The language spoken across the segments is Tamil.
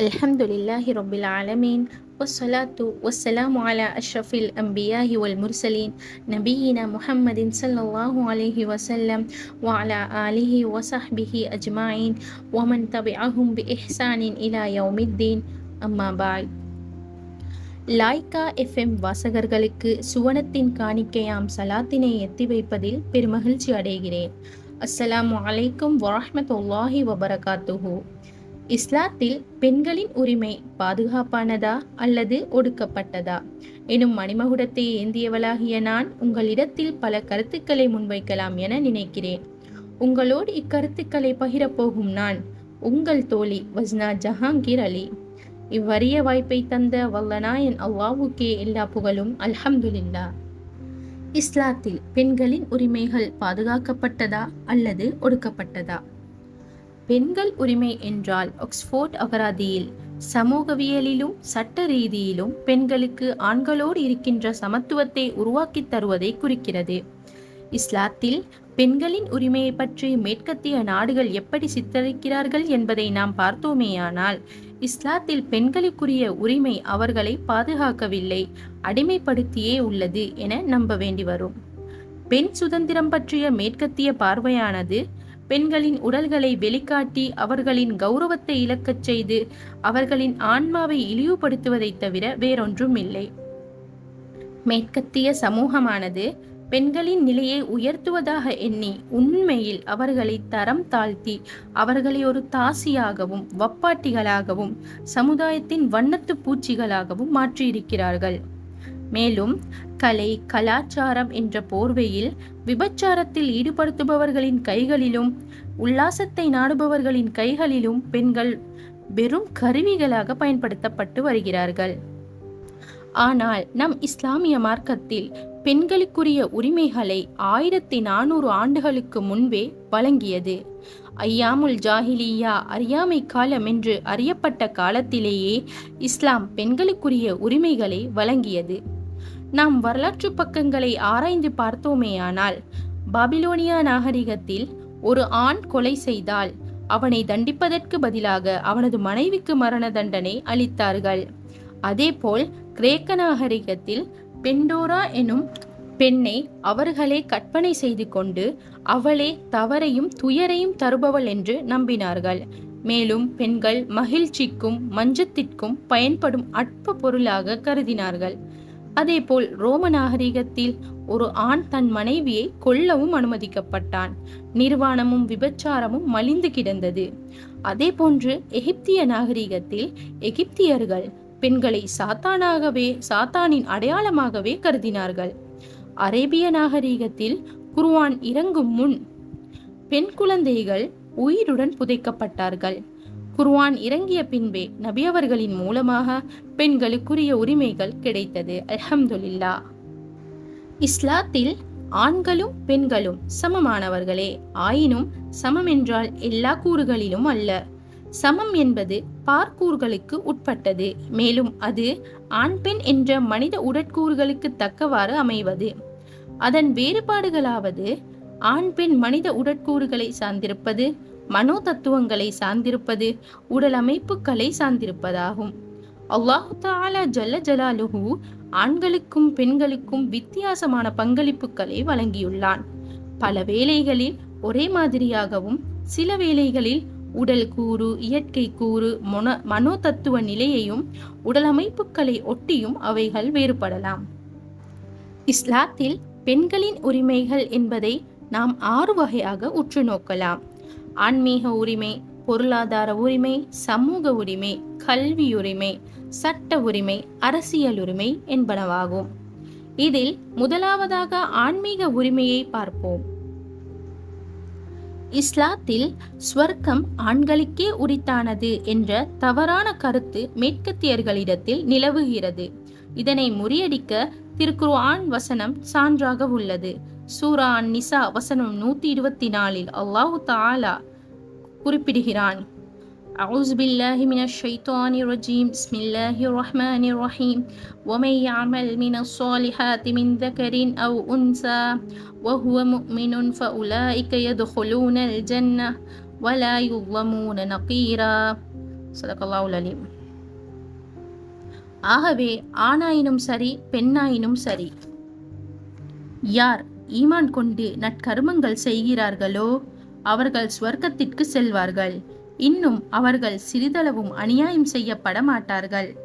அல்ஹம்துலில்லாஹி ரொபில் ஆலமீன் வசலாத்து வசலாம் அலா அஷ்ரஃபில் அம்பியாஹி வல் முர்சலீன் நபீனா முஹம்மதின் சல்லாஹூ அலிஹி வசல்லம் வாலா அலிஹி வசஹ்பிஹி அஜ்மாயின் ஒமன் தபி அஹும் பி இஹ்சானின் இலா யௌமித்தீன் அம்மாபாய் லாய்கா எஃப்எம் வாசகர்களுக்கு சுவனத்தின் காணிக்கையாம் சலாத்தினை எத்தி வைப்பதில் பெருமகிழ்ச்சி அடைகிறேன். அஸ்ஸலாமு அலைக்கும் வரஹமத்துல்லாஹி வபரகாத்துஹூ. இஸ்லாத்தில் பெண்களின் உரிமை பாதுகாப்பானதா அல்லது ஒடுக்கப்பட்டதா? எனும் மணிமகுடத்தை ஏந்தியவளாகிய நான் உங்களிடத்தில் பல கருத்துக்களை முன்வைக்கலாம் என நினைக்கிறேன். உங்களோடு இக்கருத்துக்களை பகிரப்போகும் நான் உங்கள் தோழி வஸ்னா ஜஹாங்கீர் அலி. இவ்வறிய வாய்ப்பை தந்த வல்லநாயன் அல்லாவுக்கே எல்லா புகழும். அல்ஹம்துலில்லா. இஸ்லாத்தில் பெண்களின் உரிமைகள் பாதுகாக்கப்பட்டதா அல்லது ஒடுக்கப்பட்டதா? பெண்கள் உரிமை என்றால் ஆக்ஸ்போர்ட் அகராதியில் சமூகவியலிலும் சட்ட ரீதியிலும் பெண்களுக்கு ஆண்களோடு இருக்கின்ற சமத்துவத்தை உருவாக்கித் தருவதை குறிக்கிறது. இஸ்லாத்தில் பெண்களின் உரிமையை பற்றி மேற்கத்திய நாடுகள் எப்படி சித்தரிக்கிறார்கள் என்பதை நாம் பார்த்தோமேயானால் இஸ்லாத்தில் பெண்களுக்குரிய உரிமை அவர்களை பாதுகாக்கவில்லை அடிமைப்படுத்தியே உள்ளது என நம்ப வேண்டி வரும். பெண் சுதந்திரம் பற்றிய மேற்கத்திய பார்வையானது பெண்களின் உடல்களை வெளிக்காட்டி அவர்களின் கௌரவத்தை இழக்கச் செய்து அவர்களின் ஆன்மாவை இழிவுபடுத்துவதைத் தவிர வேறொன்றும் இல்லை மேற்கத்திய சமூகமானது பெண்களின் நிலையை உயர்த்துவதாக எண்ணி உண்மையில் அவர்களை தரம் தாழ்த்தி அவர்களை ஒரு தாசியாகவும் வப்பாட்டிகளாகவும் சமுதாயத்தின் வண்ணத்து பூச்சிகளாகவும் மாற்றியிருக்கிறார்கள். மேலும் கலை கலாச்சாரம் என்ற போர்வையில் விபச்சாரத்தில் ஈடுபடுத்துபவர்களின் கைகளிலும் உல்லாசத்தை நாடுபவர்களின் கைகளிலும் பெண்கள் வெறும் கருவிகளாக பயன்படுத்தப்பட்டு வருகிறார்கள். ஆனால் நம் இஸ்லாமிய மார்க்கத்தில் பெண்களுக்குரிய உரிமைகளை ஆயிரத்தி நானூறு ஆண்டுகளுக்கு முன்பே வழங்கியது. ஐயாமுல் ஜாஹிலியா அறியாமை காலம் என்று அறியப்பட்ட காலத்திலேயே இஸ்லாம் பெண்களுக்குரிய உரிமைகளை வழங்கியது. நாம் வரலாற்று பக்கங்களை ஆராய்ந்து பார்த்தோமேயானால் பாபிலோனியா நாகரிகத்தில் ஒரு ஆண் கொலை செய்தால் அவனை தண்டிப்பதற்கு பதிலாக அவனது மனைவிக்கு மரண தண்டனை அளித்தார்கள். அதேபோல் கிரேக்க நாகரிகத்தில் பெண்டோரா எனும் பெண்ணை அவர்களே கற்பனை செய்து கொண்டு அவளே தவறையும் துயரையும் தருபவள் என்று நம்பினார்கள். மேலும் பெண்கள் மகிழ்ச்சிக்கும் மஞ்சத்திற்கும் பயன்படும் அற்ப பொருளாக கருதினார்கள். அதேபோல் ரோம நாகரிகத்தில் ஒரு ஆண் தன் மனைவியை கொல்லவும் அனுமதிக்கப்பட்டான். நிர்வாணமும் விபச்சாரமும் மலிந்து கிடந்தது. அதே போன்று எகிப்திய நாகரிகத்தில் எகிப்தியர்கள் பெண்களை சாத்தானாகவே சாத்தானின் அடையாளமாகவே கருதினார்கள். அரேபிய நாகரிகத்தில் குர்வான் இறங்கும் முன் பெண் குழந்தைகள் உயிருடன் புதைக்கப்பட்டார்கள். குர்வான் இறங்கிய பின்பே நபியவர்களின் மூலமாக பெண்களுக்குரிய உரிமைகள் கிடைத்தது. அல்ஹம்துலில்லா. இஸ்லாத்தில் ஆண்களும் பெண்களும் சமமானவர்களே. ஆயினும் சமம் என்றால் எல்லா கூறுகளிலும் அல்ல. சமம் என்பது பார்க்கூறுகளுக்கு உட்பட்டது. மேலும் அது ஆண் பெண் என்ற மனித உடற்கூறுகளுக்கு தக்கவாறு அமைவது. அதன் வேறுபாடுகளாவது ஆண் பெண் மனித உடற்கூறுகளை சார்ந்திருப்பது மனோ தத்துவங்களை சார்ந்திருப்பது உடல் அமைப்புகளை சார்ந்திருப்பதாகும். அல்லாஹு தாலா ஜல்ல ஜலாலுஹு ஆண்களுக்கும் பெண்களுக்கும் வித்தியாசமான பங்களிப்புகளை வழங்கியுள்ளான். பல வேளைகளில் ஒரே மாதிரியாகவும் சில வேளைகளில் உடல் கூறு இயற்கை கூறு மொன மனோ தத்துவ நிலையையும் உடலமைப்புகளை ஒட்டியும் அவைகள் வேறுபடலாம். இஸ்லாத்தில் பெண்களின் உரிமைகள் என்பதை நாம் ஆறு வகையாக உற்று நோக்கலாம். ஆன்மீக உரிமை பொருளாதார உரிமை சமூக உரிமை கல்வி உரிமை சட்ட உரிமை அரசியல் உரிமை என்பனவாகும். இதில் முதலாவதாக ஆன்மீக உரிமையை பார்ப்போம். இஸ்லாத்தில் ஸ்வர்க்கம் ஆண்களுக்கே உரித்தானது என்ற தவறான கருத்து மேற்கத்தியர்களிடத்தில் நிலவுகிறது. இதனை முறியடிக்க திருக்குர்ஆன் வசனம் சான்றாக உள்ளது. சூரா நிசா வசனம் நூத்தி இருபத்தி நாலில் அல்லாஹு தாலா குறிப்பிடுகிறான் أعوذ بالله من الشيطان الرجيم بسم الله الرحمن الرحيم ومن يعمل من الصالحات من ذكر أو أنثى وهو مؤمن فأولئك يدخلون الجنة ولا يظلمون نقيرا சதகல்லாவுல் அலீம் ஆகவே ஆணாயினும் சரி பெண்ணாயினும் சரி யார் ஈமான் கொண்டு நற்கருமங்கள் செய்கிறார்களோ அவர்கள் ஸ்வர்க்கத்திற்கு செல்வார்கள். இன்னும் அவர்கள் சிறிதளவும் அநியாயம் செய்யப்பட மாட்டார்கள்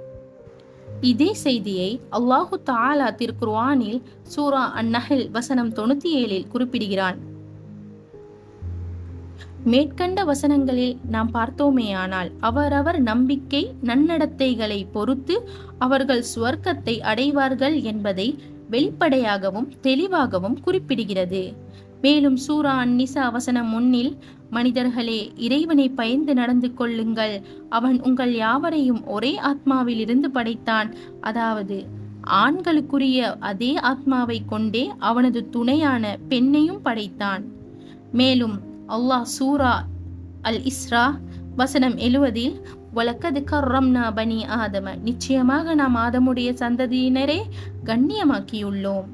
இதே செய்தியை அல்லாஹு தாலா திருக்குர்வானில் சூரா அந்நஹில் வசனம் தொண்ணூத்தி ஏழில் குறிப்பிடுகிறான். மேற்கண்ட வசனங்களில் நாம் பார்த்தோமேயானால் அவரவர் நம்பிக்கை நன்னடத்தைகளை பொறுத்து அவர்கள் சுவர்க்கத்தை அடைவார்கள் என்பதை வெளிப்படையாகவும் தெளிவாகவும் குறிப்பிடுகிறது. மேலும் சூரா அந்நிசா வசனம் முன்னில் மனிதர்களே இறைவனை பயந்து நடந்து கொள்ளுங்கள். அவன் உங்கள் யாவரையும் ஒரே ஆத்மாவில் இருந்து படைத்தான். அதாவது ஆண்களுக்குரிய அதே ஆத்மாவை கொண்டே அவனது துணையான பெண்ணையும் படைத்தான். மேலும் அல்லாஹ் சூரா அல் இஸ்ரா வசனம் எழுவதில் வழக்கது கர்ரம்னா பனி ஆதம. நிச்சயமாக நாம் ஆதமுடைய சந்ததியினரே கண்ணியமாக்கியுள்ளோம்.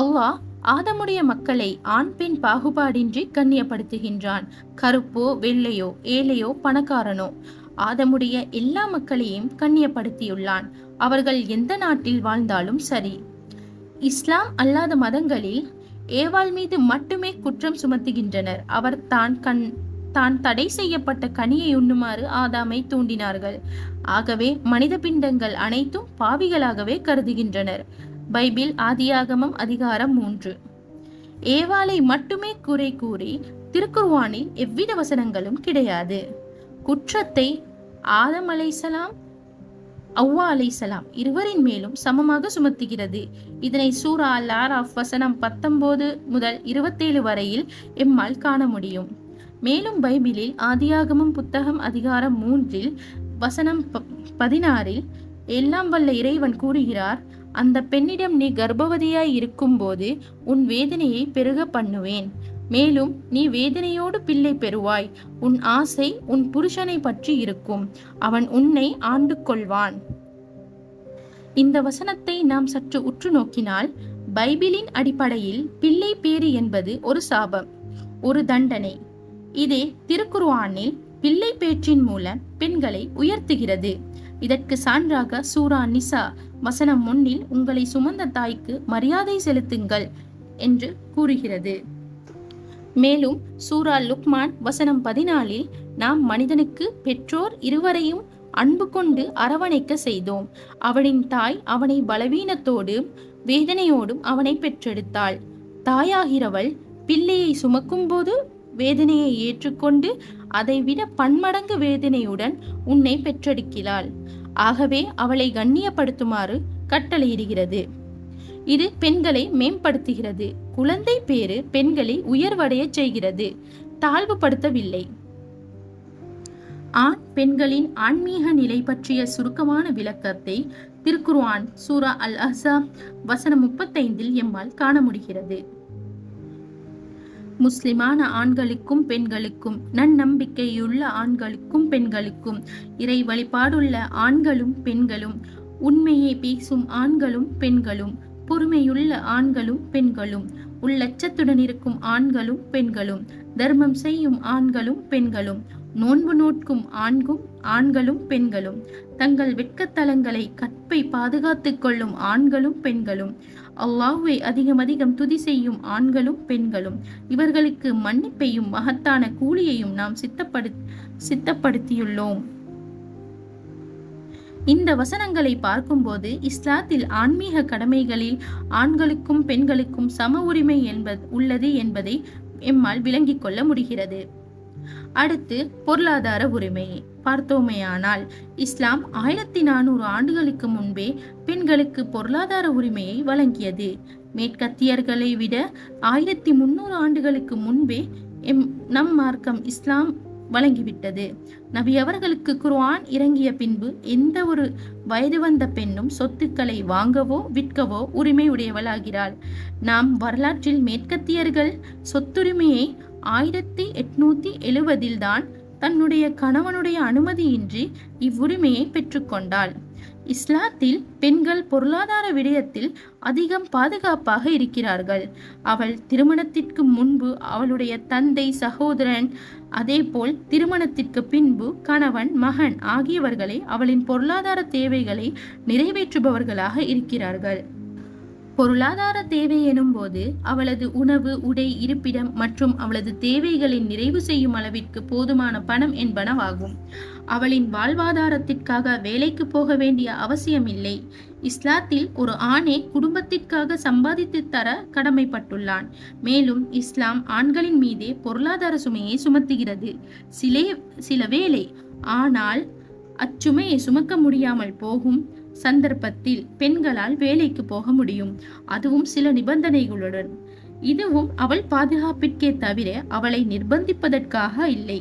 அல்லாஹ் ஆதமுடைய மக்களை ஆண் பெண் பாகுபாடின்றி கண்ணியப்படுத்துகின்றான். கருப்போ வெள்ளையோ ஏழையோ பணக்காரனோ. ஆதமுடைய எல்லா மக்களையும் கண்ணியப்படுத்தியுள்ளான். அவர்கள் எந்த நாட்டில் வாழ்ந்தாலும் சரி. இஸ்லாம் அல்லாத மதங்களில் ஏவாள் மீது மட்டுமே குற்றம் சுமத்துகின்றனர். அவர் தான் கண் தான் தடை செய்யப்பட்ட கனியை உண்ணுமாறு ஆதாமை தூண்டினார்கள். ஆகவே மனித பிண்டங்கள் அனைத்தும் பாவிகளாகவே கருதுகின்றனர். பைபிள் ஆதியாகமம் அதிகாரம் மூன்று. ஏவாளை மட்டுமே குறை கூறி திருக்குர்வானில் எவ்வித வசனங்களும் கிடையாது. குற்றத்தை ஆதம் அலைசலாம் அவ்வா அலைசலாம் இருவரின் மேலும் சமமாக சுமத்துகிறது. இதனை சூரா லாராஃப் வசனம் பத்தொன்பது முதல் இருபத்தேழு வரையில் எம்மால் காண முடியும். மேலும் பைபிளில் ஆதியாகமம் புத்தகம் அதிகாரம் மூன்றில் வசனம் பதினாறில் எல்லாம் வல்ல இறைவன் கூறுகிறார் அந்த பெண்ணிடம் நீ கர்ப்பவதியாய் இருக்கும்போது உன் வேதனையை பெருக பண்ணுவேன். மேலும் நீ வேதனையோடு பிள்ளை பெறுவாய். உன் ஆசை உன் புருஷனை பற்றி இருக்கும். அவன் உன்னை ஆண்டு கொள்வான் இந்த வசனத்தை நாம் சற்று உற்று நோக்கினால் பைபிளின் அடிப்படையில் பிள்ளை பேறு என்பது ஒரு சாபம் ஒரு தண்டனை. இதே திருக்குர்ஆனில் பிள்ளை பேற்றின் மூலம் பெண்களை உயர்த்துகிறது. இதற்கு சான்றாக சூரா நிசா வசனம் முன்னில் உங்களை சுமந்த தாய்க்கு மரியாதை செலுத்துங்கள் என்று கூறுகிறது. மேலும் சூரா லுக்மான் வசனம் பதினாலில் நாம் மனிதனுக்கு பெற்றோர் இருவரையும் அன்பு கொண்டு அரவணைக்க செய்தோம். அவனின் தாய் அவனை பலவீனத்தோடும் வேதனையோடும் அவனை பெற்றெடுத்தாள். தாயாகிறவள் பிள்ளையை சுமக்கும் போது வேதனையை ஏற்றுக்கொண்டு அதைவிட பன்மடங்கு வேதனையுடன் உன்னை பெற்றெடுக்கிறாள். ஆகவே அவளை கண்ணியப்படுத்துமாறு கட்டளையிடுகிறது. இது பெண்களை மேம்படுத்துகிறது. குழந்தை பேறு பெண்களை உயர்வடைய செய்கிறது. தாழ்வுபடுத்தவில்லை ஆண் பெண்களின் ஆன்மீக நிலை பற்றிய சுருக்கமான விளக்கத்தை திருக்குர்ஆன் சூரா அல் அஹா வசனம் முப்பத்தைந்தில் எம்மால் காண முடிகிறது. முஸ்லிமான ஆண்களுக்கும் பெண்களுக்கும் நன்னம்பிக்கையுள்ள ஆண்களுக்கும் பெண்களுக்கும் இறை வழிபாடுள்ள ஆண்களும் பெண்களும் உண்மையை பேசும் ஆண்களும் பெண்களும் பொறுமையுள்ள ஆண்களும் பெண்களும் உள்ளச்சத்துடன் இருக்கும் ஆண்களும் பெண்களும் தர்மம் செய்யும் ஆண்களும் பெண்களும் நோன்பு நோட்கும் ஆண்கும் ஆண்களும் பெண்களும் தங்கள் வெட்கத்தலங்களை கற்பை பாதுகாத்துக் கொள்ளும் ஆண்களும் பெண்களும் அல்லாஹுவை அதிகம் அதிகம் துதி செய்யும் ஆண்களும் பெண்களும். இவர்களுக்கு மன்னிப்பையும் மகத்தான கூலியையும் நாம் சித்தப்படு சித்தப்படுத்தியுள்ளோம். இந்த வசனங்களை பார்க்கும்போது இஸ்லாத்தில் ஆன்மீக கடமைகளில் ஆண்களுக்கும் பெண்களுக்கும் சம உரிமை என்பது உள்ளது என்பதை எம்மால் விளங்கிக் கொள்ள முடிகிறது. அடுத்து பொருளாதார உரிமை. பார்த்தோமேயானால் இஸ்லாம் ஆயிரத்தி நானூறு ஆண்டுகளுக்கு முன்பே பெண்களுக்கு பொருளாதார உரிமையை வழங்கியது. மேற்கத்தியர்களை விட ஆயிரத்தி முன்னூறு ஆண்டுகளுக்கு முன்பே எம் நம் மார்க்கம் இஸ்லாம் வழங்கிவிட்டது. நபி அவர்களுக்கு குர்ஆன் இறங்கிய பின்பு எந்த ஒரு வயது வந்த பெண்ணும் சொத்துக்களை வாங்கவோ விற்கவோ உரிமை உடையவளாகிறாள். நாம் வரலாற்றில் மேற்கத்தியர்கள் சொத்துரிமையை ஆயிரத்தி எட்நூத்தி எழுவதில்தான் தன்னுடைய கணவனுடைய அனுமதியின்றி இவ்வுரிமையை பெற்றுக்கொண்டாள். இஸ்லாத்தில் பெண்கள் பொருளாதார விடயத்தில் அதிகம் பாதுகாப்பாக இருக்கிறார்கள். அவள் திருமணத்திற்கு முன்பு அவளுடைய தந்தை சகோதரன் அதேபோல் திருமணத்திற்கு பின்பு கணவன் மகன் ஆகியவர்களை அவளின் பொருளாதார தேவைகளை நிறைவேற்றுபவர்களாக இருக்கிறார்கள். பொருளாதார தேவை எனும்போது அவளது உணவு உடை இருப்பிடம் மற்றும் அவளது தேவைகளை நிறைவு செய்யும் அளவிற்கு போதுமான பணம் என்பனவாகும். அவளின் வாழ்வாதாரத்திற்காக வேலைக்கு போக வேண்டிய அவசியமில்லை. இஸ்லாத்தில் ஒரு ஆணே குடும்பத்திற்காக சம்பாதித்து தர கடமைப்பட்டுள்ளான். மேலும் இஸ்லாம் ஆண்களின் மீதே பொருளாதார சுமையை சுமத்துகிறது. சிலே சில வேளை ஆனால் அச்சுமையை சுமக்க முடியாமல் போகும் சந்தர்ப்பத்தில் பெண்களால் வேலைக்கு போக முடியும். அதுவும் சில நிபந்தனைகளுடன். இதுவும் அவள் பாதுகாப்பிற்கே தவிர அவளை நிர்பந்திப்பதற்காக இல்லை.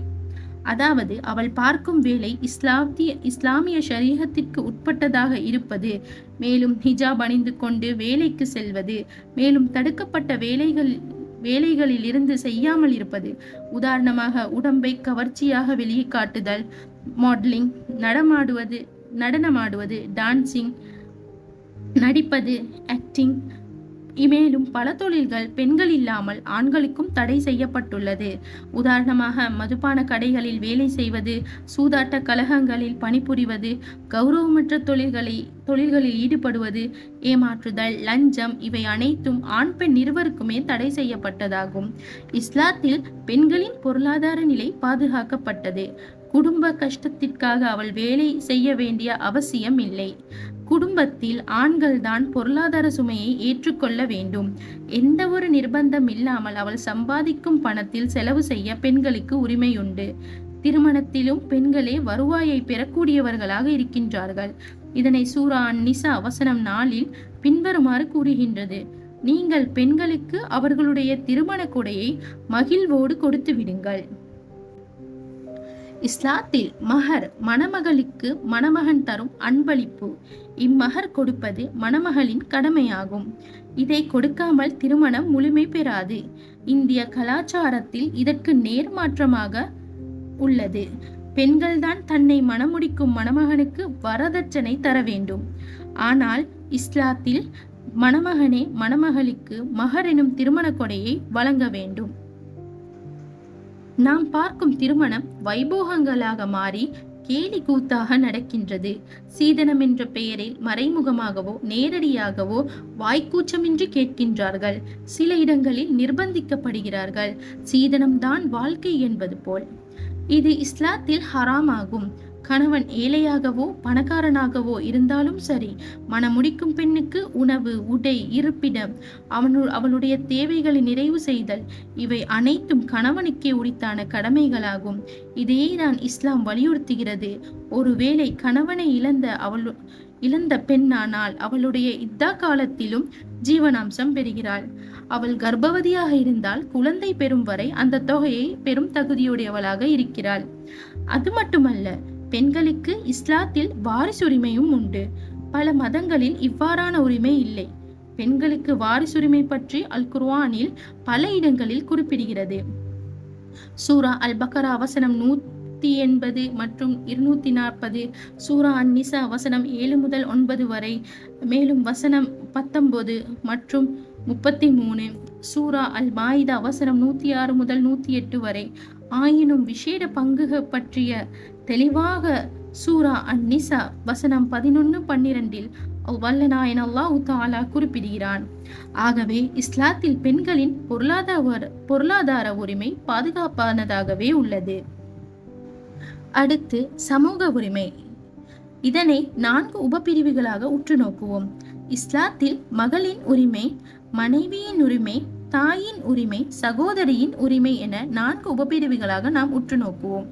அதாவது அவள் பார்க்கும் வேலை இஸ்லாத்திய இஸ்லாமிய ஷரீகத்திற்கு உட்பட்டதாக இருப்பது. மேலும் ஹிஜாப் அணிந்து கொண்டு வேலைக்கு செல்வது. மேலும் தடுக்கப்பட்ட வேலைகள் வேலைகளில் இருந்து செய்யாமல் இருப்பது. உதாரணமாக உடம்பை கவர்ச்சியாக வெளியே காட்டுதல் மாடலிங் நடமாடுவது நடனமாடுவது டான்சிங் நடிப்பது ஆக்டிங் மேலும் பல தொழில்கள் பெண்கள் இல்லாமல் ஆண்களுக்கும் தடை செய்யப்பட்டுள்ளது. உதாரணமாக மதுபான கடைகளில் வேலை செய்வது சூதாட்ட கழகங்களில் பணிபுரிவது கௌரவமற்ற தொழில்களை தொழில்களில் ஈடுபடுவது ஏமாற்றுதல் லஞ்சம் இவை அனைத்தும் ஆண் பெண் இருவருக்குமே தடை செய்யப்பட்டதாகும். இஸ்லாத்தில் பெண்களின் பொருளாதார நிலை பாதுகாக்கப்பட்டது. குடும்ப கஷ்டத்திற்காக அவள் வேலை செய்ய வேண்டிய அவசியம் இல்லை. குடும்பத்தில் ஆண்கள்தான் பொருளாதார சுமையை ஏற்றுக்கொள்ள வேண்டும். எந்த ஒரு நிர்பந்தம் இல்லாமல் அவள் சம்பாதிக்கும் பணத்தில் செலவு செய்ய பெண்களுக்கு உரிமையுண்டு. திருமணத்திலும் பெண்களே வருவாயை பெறக்கூடியவர்களாக இருக்கின்றார்கள். இதனை சூரா நிசா அவசரம் நாளில் பின்வருமாறு கூறுகின்றது. நீங்கள் பெண்களுக்கு அவர்களுடைய திருமண கொடையை மகிழ்வோடு கொடுத்து விடுங்கள். இஸ்லாத்தில் மகர் மணமகளுக்கு மணமகன் தரும் அன்பளிப்பு. இம்மகர் கொடுப்பது மணமகளின் கடமையாகும். இதை கொடுக்காமல் திருமணம் முழுமை பெறாது. இந்திய கலாச்சாரத்தில் இதற்கு நேர்மாற்றமாக உள்ளது. பெண்கள்தான் தன்னை மணமுடிக்கும் மணமகனுக்கு வரதட்சணை தர வேண்டும். ஆனால் இஸ்லாத்தில் மணமகனே மணமகளுக்கு மகர் எனும் திருமண கொடையை வழங்க வேண்டும். நாம் பார்க்கும் திருமணம் வைபோகங்களாக மாறி கேலி கூத்தாக நடக்கின்றது. சீதனம் என்ற பெயரில் மறைமுகமாகவோ நேரடியாகவோ வாய்க்கூச்சமின்றி கேட்கின்றார்கள். சில இடங்களில் நிர்பந்திக்கப்படுகிறார்கள். சீதனம்தான் வாழ்க்கை என்பது போல். இது இஸ்லாத்தில் ஹராமாகும். கணவன் ஏழையாகவோ பணக்காரனாகவோ இருந்தாலும் சரி மனமுடிக்கும் பெண்ணுக்கு உணவு உடை இருப்பிடம் அவனு அவளுடைய தேவைகளை நிறைவு செய்தல் இவை அனைத்தும் கணவனுக்கே உரித்தான கடமைகளாகும். இதையே தான் இஸ்லாம் வலியுறுத்துகிறது. ஒருவேளை கணவனை இழந்த அவள் இழந்த பெண்ணானால் அவளுடைய இத்தா காலத்திலும் ஜீவனாம்சம் பெறுகிறாள். அவள் கர்ப்பவதியாக இருந்தால் குழந்தை பெறும் வரை அந்த தொகையை பெரும் தகுதியுடையவளாக இருக்கிறாள். அது மட்டுமல்ல பெண்களுக்கு இஸ்லாத்தில் வாரிசுரிமையும் உண்டு. பல மதங்களில் இவ்வாறான உரிமை இல்லை. பெண்களுக்கு வாரிசுரிமை பற்றி அல் குர்வானில் பல இடங்களில் குறிப்பிடுகிறது. சூரா அல் பக்கரா அவசனம் நூத்தி எண்பது மற்றும் இருநூத்தி நாற்பது சூரா அந்நிசா வசனம் ஏழு முதல் ஒன்பது வரை மேலும் வசனம் பத்தொன்பது மற்றும் முப்பத்தி மூணு சூரா அல் மாயிதா அவசரம் நூத்தி ஆறு முதல் நூத்தி எட்டு வரை. ஆயினும் விசேட பங்குகள் பற்றிய தெளிவாக சூரா அன் நிசா வசனம் பதினொன்று பன்னிரண்டில் வல்லநாயன் அல்லாஹு தாலா குறிப்பிடுகிறான். ஆகவே இஸ்லாத்தில் பெண்களின் பொருளாதார பொருளாதார உரிமை பாதுகாப்பானதாகவே உள்ளது. அடுத்து சமூக உரிமை. இதனை நான்கு உபப்பிரிவுகளாக உற்று நோக்குவோம் இஸ்லாத்தில் மகளின் உரிமை மனைவியின் உரிமை தாயின் உரிமை சகோதரியின் உரிமை என நான்கு உபபிரிவுகளாக நாம் உற்று நோக்குவோம்.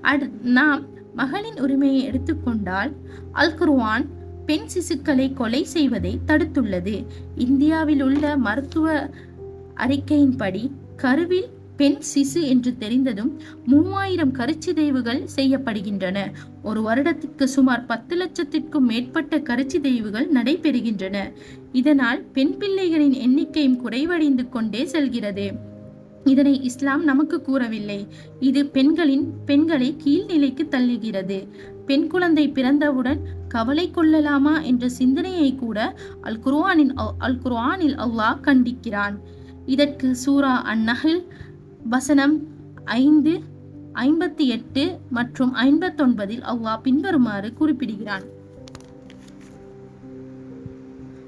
அடு நாம் மகளின் உரிமையை எடுத்துக்கொண்டால் அல்குர்வான் பெண் சிசுக்களை கொலை செய்வதை தடுத்துள்ளது. இந்தியாவில் உள்ள மருத்துவ அறிக்கையின்படி கருவில் பெண் சிசு என்று தெரிந்ததும் மூவாயிரம் கருச்சிதைவுகள் செய்யப்படுகின்றன. ஒரு வருடத்திற்கு சுமார் பத்து லட்சத்திற்கும் மேற்பட்ட கருச்சிதைவுகள் நடைபெறுகின்றன. இதனால் பெண் பிள்ளைகளின் எண்ணிக்கையும் குறைவடைந்து கொண்டே செல்கிறது. இதனை இஸ்லாம் நமக்கு கூறவில்லை. இது பெண்களின் பெண்களை கீழ்நிலைக்கு தள்ளுகிறது. பெண் குழந்தை பிறந்தவுடன் கவலை கொள்ளலாமா என்ற சிந்தனையை கூட அல் குர்ஆனின் அல் குர்ஆனில் அல்லாஹ் கண்டிக்கிறான். இதற்கு சூரா அந்நஹில் வசனம் ஐந்து ஐம்பத்தி எட்டு மற்றும் ஐம்பத்தொன்பதில் அவ்வா பின்வருமாறு குறிப்பிடுகிறான்.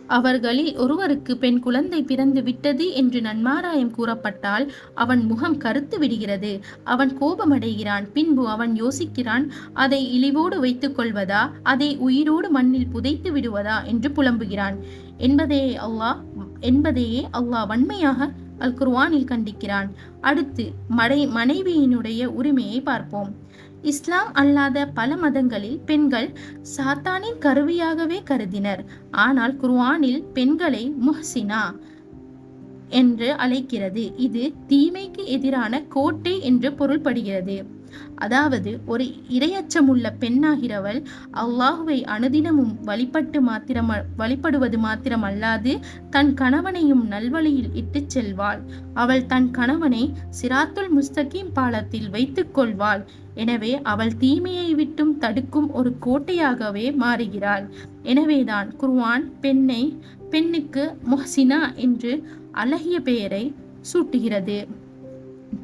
அவர்களில் ஒருவருக்கு பெண் குழந்தை பிறந்து விட்டது என்று நன்மாராயம் கூறப்பட்டால் அவன் முகம் கருத்து விடுகிறது. அவன் கோபமடைகிறான் பின்பு அவன் யோசிக்கிறான் அதை இழிவோடு வைத்துக் கொள்வதா அதை உயிரோடு மண்ணில் புதைத்து விடுவதா என்று புலம்புகிறான். என்பதே அல்லாஹ் என்பதையே அல்லாஹ் வன்மையாக அல் குர்வானில் கண்டிக்கிறான். அடுத்து மடை மனைவியினுடைய உரிமையை பார்ப்போம். இஸ்லாம் அல்லாத பல மதங்களில் பெண்கள் சாத்தானின் கருவியாகவே கருதினர். ஆனால் குர்வானில் பெண்களை முஹ்சினா என்று அழைக்கிறது. இது தீமைக்கு எதிரான கோட்டை என்று பொருள்படுகிறது. அதாவது ஒரு இரையச்சமுள்ள பெண்ணாகிறவள் அல்லாஹுவை அனுதினமும் வழிபட்டு மாத்திரம் வழிபடுவது மாத்திரமல்லாது தன் கணவனையும் நல்வழியில் இட்டுச் செல்வாள். அவள் தன் கணவனை சிராத்துல் முஸ்தகீம் பாலத்தில் வைத்துக் கொள்வாள். எனவே அவள் தீமையை விட்டும் தடுக்கும் ஒரு கோட்டையாகவே மாறுகிறாள். எனவேதான் குர்வான் பெண்ணை பெண்ணுக்கு முஹ்சினா என்று அழகிய பெயரை சூட்டுகிறது.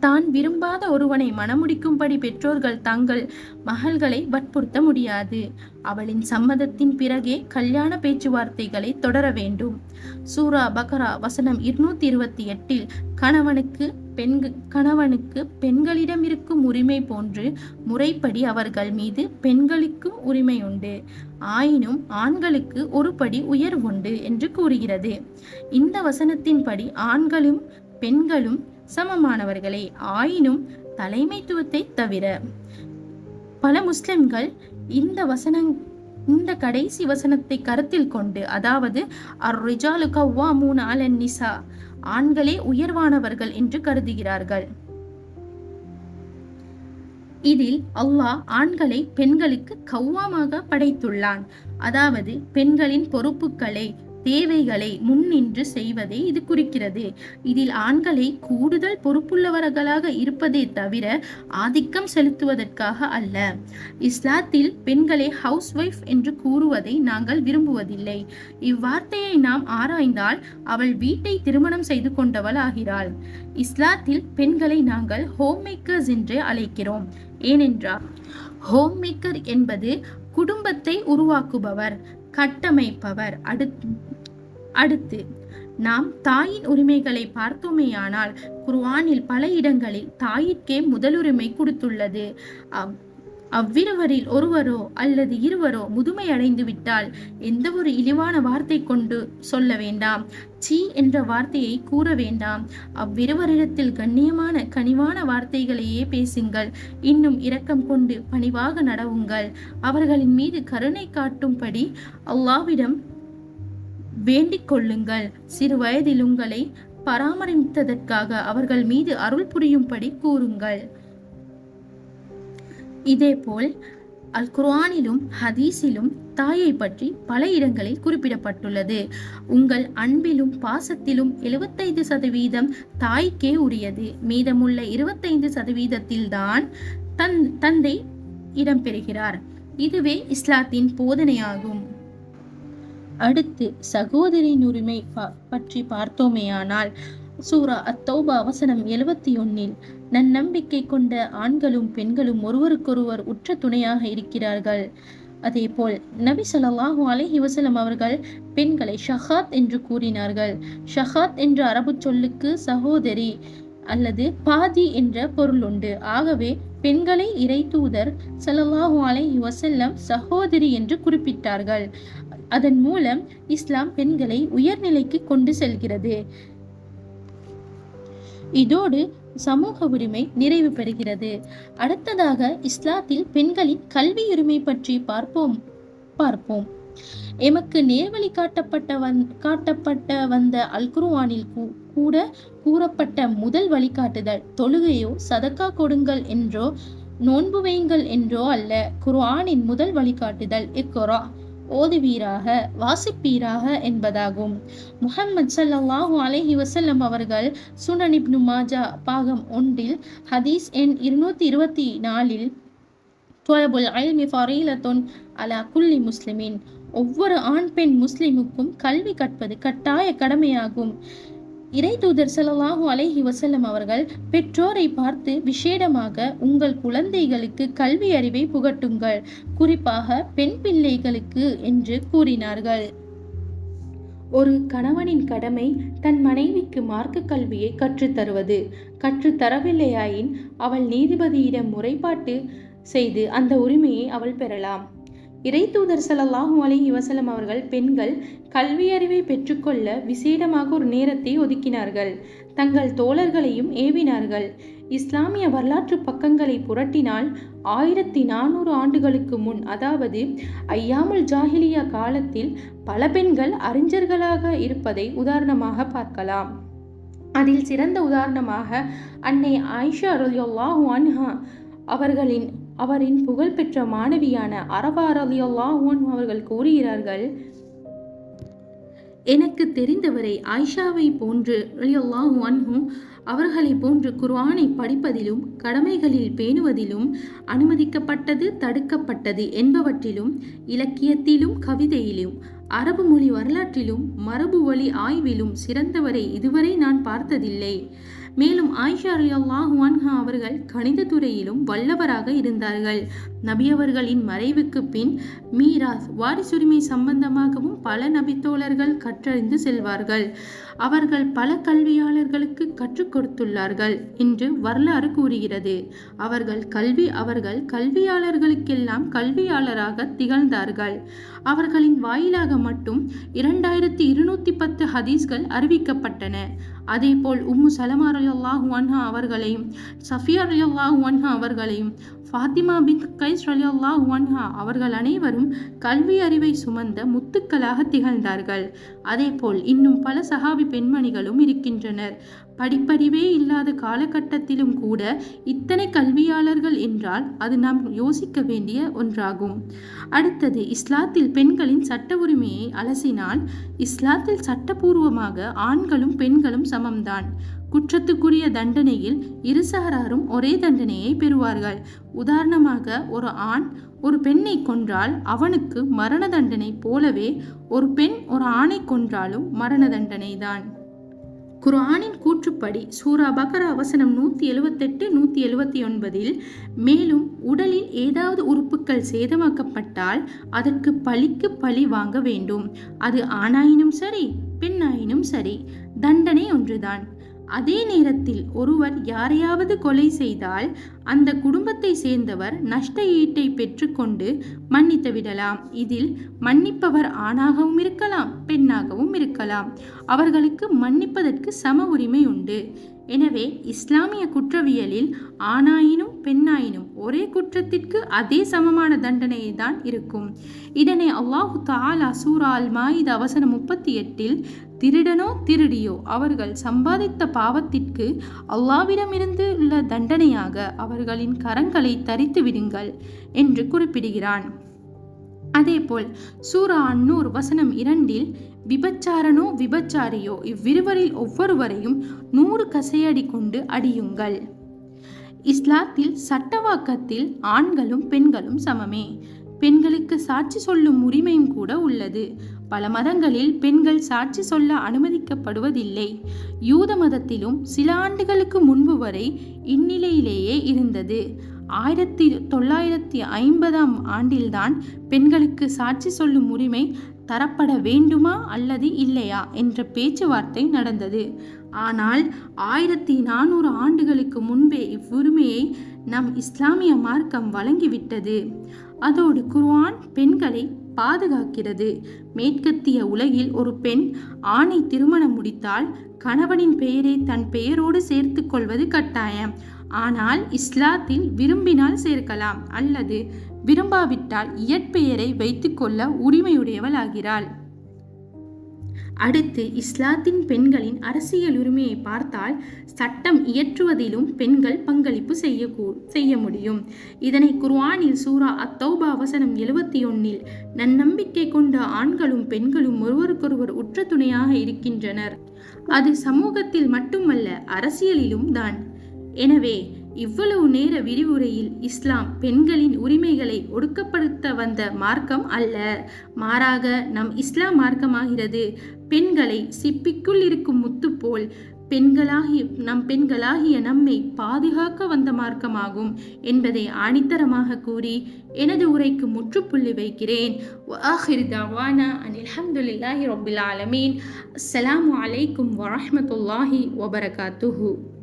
தான் விரும்பாத ஒருவனை மணமுடிக்கும்படி பெற்றோர்கள் தங்கள் மகள்களை வற்புறுத்த முடியாது. அவளின் சம்மதத்தின் பிறகே கல்யாண பேச்சுவார்த்தைகளை தொடர வேண்டும். சூரா பகரா வசனம் இருநூத்தி இருபத்தி எட்டில் கணவனுக்கு பெண் கணவனுக்கு பெண்களிடம் இருக்கும் உரிமை போன்று முறைப்படி அவர்கள் மீது பெண்களுக்கும் உரிமை உண்டு. ஆயினும் ஆண்களுக்கு ஒரு படி உயர்வுண்டு என்று கூறுகிறது. இந்த வசனத்தின்படி ஆண்களும் பெண்களும் சமமானவர்களே ஆயினும் தலைமைத்துவத்தை தவிர. பல முஸ்லிம்கள் இந்த வசனங் இந்த கடைசி வசனத்தை கருத்தில் கொண்டு அதாவது அர் ரிஜாலு கவ்வா மூணு அலன் நிசா ஆண்களே உயர்வானவர்கள் என்று கருதுகிறார்கள். இதில் அல்லாஹ் ஆண்களை பெண்களுக்கு கவ்வாமாக படைத்துள்ளான். அதாவது பெண்களின் பொறுப்புகளை தேவைகளை முன்னின்று செய்வதை இது குறிக்கிறது. இதில் ஆண்களை கூடுதல் பொறுப்புள்ளவர்களாக இருப்பதே தவிர ஆதிக்கம் செலுத்துவதற்காக அல்ல. இஸ்லாத்தில் பெண்களை ஹவுஸ் ஒய்ஃப் என்று கூறுவதை நாங்கள் விரும்புவதில்லை. இவ்வார்த்தையை நாம் ஆராய்ந்தால் அவள் வீட்டை திருமணம் செய்து கொண்டவள் ஆகிறாள். இஸ்லாத்தில் பெண்களை நாங்கள் ஹோம் மேக்கர்ஸ் என்று அழைக்கிறோம். ஏனென்றால் ஹோம் மேக்கர் என்பது குடும்பத்தை உருவாக்குபவர். கட்டமைப்பவர். அடுத்து அடுத்து நாம் தாயின் உரிமைகளை பார்த்தோமேயானால் குர்ஆனில் பல இடங்களில் தாயிற்கே முதலுரிமை கொடுத்துள்ளது. அவ்விருவரில் ஒருவரோ அல்லது இருவரோ முதுமை அடைந்து விட்டால் எந்த ஒரு இழிவான வார்த்தை கொண்டு சொல்ல வேண்டாம். சீ என்ற வார்த்தையை கூற வேண்டாம். அவ்விருவரிடத்தில் கண்ணியமான கனிவான வார்த்தைகளையே பேசுங்கள். இன்னும் இரக்கம் கொண்டு பணிவாக நடவுங்கள். அவர்களின் மீது கருணை காட்டும்படி அல்லாவிடம் வேண்டிக் கொள்ளுங்கள். சிறு வயதில் உங்களை பராமரித்ததற்காக அவர்கள் மீது அருள் புரியும்படி கூறுங்கள். இதேபோல் அல் குர்ஆனிலும் ஹதீஸிலும் தாயை பற்றி பல இடங்களில் குறிப்பிடப்பட்டுள்ளது. உங்கள் அன்பிலும் பாசத்திலும் எழுபத்தைந்து சதவீதம் தாய்க்கே உரியது. மீதமுள்ள இருபத்தைந்து சதவீதத்தில் தான் தன் தந்தை இடம்பெறுகிறார் இதுவே இஸ்லாத்தின் போதனையாகும். அடுத்து சகோதரின் உரிமை பற்றி பார்த்தோமேயானால் சூரா அத்தௌபா வசனம் எழுபத்தி ஒன்னில் நன்னம்பிக்கை கொண்ட ஆண்களும் பெண்களும் ஒருவருக்கொருவர் உற்ற துணையாக இருக்கிறார்கள். அதேபோல் நபி சொல்லாஹு அலஹி வசலம் அவர்கள் பெண்களை ஷஹாத் என்று கூறினார்கள். ஷஹாத் என்ற அரபு சொல்லுக்கு சகோதரி அல்லது பாதி என்ற பொருள் உண்டு. ஆகவே பெண்களை இறை தூதர் சல்லாஹூ அலஹி வசல்லம் சகோதரி என்று குறிப்பிட்டார்கள். அதன் மூலம் இஸ்லாம் பெண்களை உயர்நிலைக்கு கொண்டு செல்கிறது. இதோடு சமூக உரிமை நிறைவு பெறுகிறது. அடுத்ததாக இஸ்லாத்தில் பெண்களின் கல்வியுரிமை பற்றி பார்ப்போம். பார்ப்போம். எமக்கு நேர்வழி காட்டப்பட்ட வந் காட்டப்பட்ட வந்த அல்குருவானில் கூட கூறப்பட்ட முதல் வழிகாட்டுதல் தொழுகையோ சதக்கா கொடுங்கள் என்றோ நோன்பு வையுங்கள் என்றோ அல்ல குர்ஆனின் முதல் வழிகாட்டுதல் இக்குரா ஓதுவீராக வாசிப்பீராக என்பதாகும். முஹம்மது சல்லாஹூ அலஹி வசல்லம் அவர்கள் சுனன் இப்னு மாஜா பாகம் ஒன்றில் ஹதீஸ் எண் இருநூத்தி இருபத்தி நாலில் தொலபுல் ஐல்மி ஃபரீலத்துன் அலா குல்லி முஸ்லிமின் ஒவ்வொரு ஆண் பெண் முஸ்லிமுக்கும் கல்வி கற்பது கட்டாய கடமையாகும். இறை தூதர் ஸல்லல்லாஹு அலைஹி வசல்லம் அவர்கள் பெற்றோரை பார்த்து விசேடமாக உங்கள் குழந்தைகளுக்கு கல்வி அறிவை புகட்டுங்கள். குறிப்பாக பெண் பிள்ளைகளுக்கு என்று கூறினார்கள். ஒரு கணவனின் கடமை தன் மனைவிக்கு மார்க்க கல்வியை கற்றுத்தருவது கற்றுத்தரவில்லையாயின் அவள் நீதிபதியிடம் முறைப்பாட்டு செய்து அந்த உரிமையை அவள் பெறலாம். இறை தூதர் ஸல்லல்லாஹு அலைஹி வசலம் அவர்கள் பெண்கள் கல்வியறிவை பெற்றுக்கொள்ள விசேடமாக ஒரு நேரத்தை ஒதுக்கினார்கள். தங்கள் தோழர்களையும் ஏவினார்கள். இஸ்லாமிய வரலாற்று பக்கங்களை புரட்டினால் ஆயிரத்தி நானூறு ஆண்டுகளுக்கு முன் அதாவது ஐயாமுல் ஜாஹிலியா காலத்தில் பல பெண்கள் அறிஞர்களாக இருப்பதை உதாரணமாக பார்க்கலாம். அதில் சிறந்த உதாரணமாக அன்னை ஆயிஷா ரலியல்லாஹு அன்ஹா அவர்களின் அவரின் புகழ்பெற்ற மாணவியான அரபா ரலியல்லாஹு அவர்கள் கூறுகிறார்கள் எனக்கு தெரிந்தவரை ஆயிஷாவை போன்று ரலியல்லாஹு அன்ஹு அவர்களை போன்று குர்ஆனை படிப்பதிலும் கடமைகளில் பேணுவதிலும் அனுமதிக்கப்பட்டது தடுக்கப்பட்டது என்பவற்றிலும் இலக்கியத்திலும் கவிதையிலும் அரபு மொழி வரலாற்றிலும் மரபு வழி ஆய்விலும் சிறந்தவரை இதுவரை நான் பார்த்ததில்லை. மேலும் ஆயிஷா அலி அன்ஹா அவர்கள் கணித துறையிலும் வல்லவராக இருந்தார்கள். நபியவர்களின் மறைவுக்கு பின் மீராஸ் வாரிசுரிமை சம்பந்தமாகவும் பல நபித்தோழர்கள் கற்றறிந்து செல்வார்கள். அவர்கள் பல கல்வியாளர்களுக்கு கற்றுக் கொடுத்துள்ளார்கள் என்று வரலாறு கூறுகிறது. அவர்கள் கல்வி அவர்கள் கல்வியாளர்களுக்கெல்லாம் கல்வியாளராக திகழ்ந்தார்கள். அவர்களின் வாயிலாக மட்டும் இரண்டாயிரத்தி இருநூத்தி பத்து ஹதீஸ்கள் அறிவிக்கப்பட்டன. அதேபோல் உம்மு சலமா ரலியல்லாஹு அன்ஹா அவர்களையும் சஃபியா ரலியல்லாஹு அன்ஹா அவர்களையும் ஃபாத்திமா பின் கைஸ் ரலியல்லாஹு அன்ஹா அவர்கள் அனைவரும் கல்வி அறிவை சுமந்த முத்துக்களாக திகழ்ந்தார்கள். அதேபோல் இன்னும் பல சஹாபி பெண்மணிகளும் இருக்கின்றனர். படிப்பறிவே இல்லாத காலகட்டத்திலும் கூட இத்தனை கல்வியாளர்கள் என்றால் அது நாம் யோசிக்க வேண்டிய ஒன்றாகும். அடுத்தது இஸ்லாத்தில் பெண்களின் சட்ட உரிமையை அலசினால் இஸ்லாத்தில் சட்டபூர்வமாக ஆண்களும் பெண்களும் சமம்தான். குற்றத்துக்குரிய தண்டனையில் இருசாராரும் ஒரே தண்டனையை பெறுவார்கள். உதாரணமாக ஒரு ஆண் ஒரு பெண்ணை கொன்றால் அவனுக்கு மரண தண்டனை போலவே ஒரு பெண் ஒரு ஆணை கொன்றாலும் மரண தண்டனைதான். குர்ஆனின் கூற்றுப்படி சூரா பகரா அவசனம் நூற்றி எழுவத்தெட்டு நூற்றி எழுவத்தி ஒன்பதில் மேலும் உடலில் ஏதாவது உறுப்புகள் சேதமாக்கப்பட்டால் அதற்கு பழிக்கு பழி வாங்க வேண்டும். அது ஆணாயினும் சரி பெண்ணாயினும் சரி தண்டனை ஒன்றுதான். அதே நேரத்தில் ஒருவர் யாரையாவது கொலை செய்தால் அந்த குடும்பத்தை சேர்ந்தவர் நஷ்ட ஈட்டை பெற்றுக்கொண்டு மன்னித்து விடலாம். இதில் மன்னிப்பவர் ஆணாகவும் இருக்கலாம் பெண்ணாகவும் இருக்கலாம். அவர்களுக்கு மன்னிப்பதற்கு சம உரிமை உண்டு. எனவே இஸ்லாமிய குற்றவியலில் ஆணாயினும் பெண்ணாயினும் ஒரே குற்றத்திற்கு அதே சமமான தண்டனையை தான் இருக்கும். இதனை அல்லாஹு தாலா சூரா அல் மாயித் அவசரம் முப்பத்தி எட்டில் திருடனோ திருடியோ அவர்கள் சம்பாதித்த பாவத்திற்கு அல்லாவிடமிருந்து உள்ள தண்டனையாக அவர்களின் கரங்களை தரித்து விடுங்கள் என்று குறிப்பிடுகிறான். அதேபோல் சூரா அன்னூர் வசனம் இரண்டில் விபச்சாரனோ விபச்சாரியோ இவ்விருவரில் ஒவ்வொருவரையும் நூறு கசையடி கொண்டு அடியுங்கள். இஸ்லாத்தில் சட்டவாக்கத்தில் ஆண்களும் பெண்களும் சமமே. பெண்களுக்கு சாட்சி சொல்லும் உரிமையும் கூட உள்ளது. பல மதங்களில் பெண்கள் சாட்சி சொல்ல அனுமதிக்கப்படுவதில்லை. யூத மதத்திலும் சில ஆண்டுகளுக்கு முன்பு வரை இந்நிலையிலேயே இருந்தது. ஆயிரத்தி தொள்ளாயிரத்தி ஐம்பதாம் ஆண்டில்தான் பெண்களுக்கு சாட்சி சொல்லும் உரிமை தரப்பட வேண்டுமா அல்லது இல்லையா என்ற பேச்சுவார்த்தை நடந்தது. ஆனால் ஆயிரத்தி நானூறு ஆண்டுகளுக்கு முன்பே இவ்வுரிமையை நம் இஸ்லாமிய மார்க்கம் வழங்கிவிட்டது. அதோடு குர்ஆன் பெண்களை பாதுகாக்கிறது. மேற்கத்திய உலகில் ஒரு பெண் ஆணை திருமணம் முடித்தால் கணவனின் பெயரை தன் பெயரோடு சேர்த்து கொள்வது கட்டாயம். ஆனால் இஸ்லாத்தில் விரும்பினால் சேர்க்கலாம் அல்லது விரும்பாவிட்டால் இயற்பெயரை வைத்துக்கொள்ள உரிமையுடையவள் ஆகிறாள். அடுத்து இஸ்லாத்தின் பெண்களின் அரசியல் உரிமையை பார்த்தால் சட்டம் இயற்றுவதிலும் பெண்கள் பங்களிப்பு செய்ய செய்ய முடியும். இதனை குர்ஆனில் சூரா அத்தௌபா வசனம் எழுபத்தி ஒன்னில் நன்னம்பிக்கை கொண்ட ஆண்களும் பெண்களும் ஒருவருக்கொருவர் உற்ற துணையாக இருக்கின்றனர். அது சமூகத்தில் மட்டுமல்ல அரசியலிலும் தான். எனவே இவ்வளவு நேர விரிவுரையில் இஸ்லாம் பெண்களின் உரிமைகளை ஒடுக்கப்படுத்த வந்த மார்க்கம் அல்ல. மாறாக நம் இஸ்லாம் மார்க்கமாகிறது. பெண்களை சிப்பிக்குள் இருக்கும் முத்து போல் பெண்களாகி நம் பெண்களாகிய நம்மை பாதுகாக்க வந்த மார்க்கமாகும் என்பதை ஆணித்தரமாக கூறி எனது உரைக்கு முற்றுப்புள்ளி வைக்கிறேன். அல்ஹம்துலில்லாஹி ரபில் ஆலமீன். அஸ்ஸலாமு அலைக்கும் வரஹமத்துல்லாஹி வபரகாத்துஹு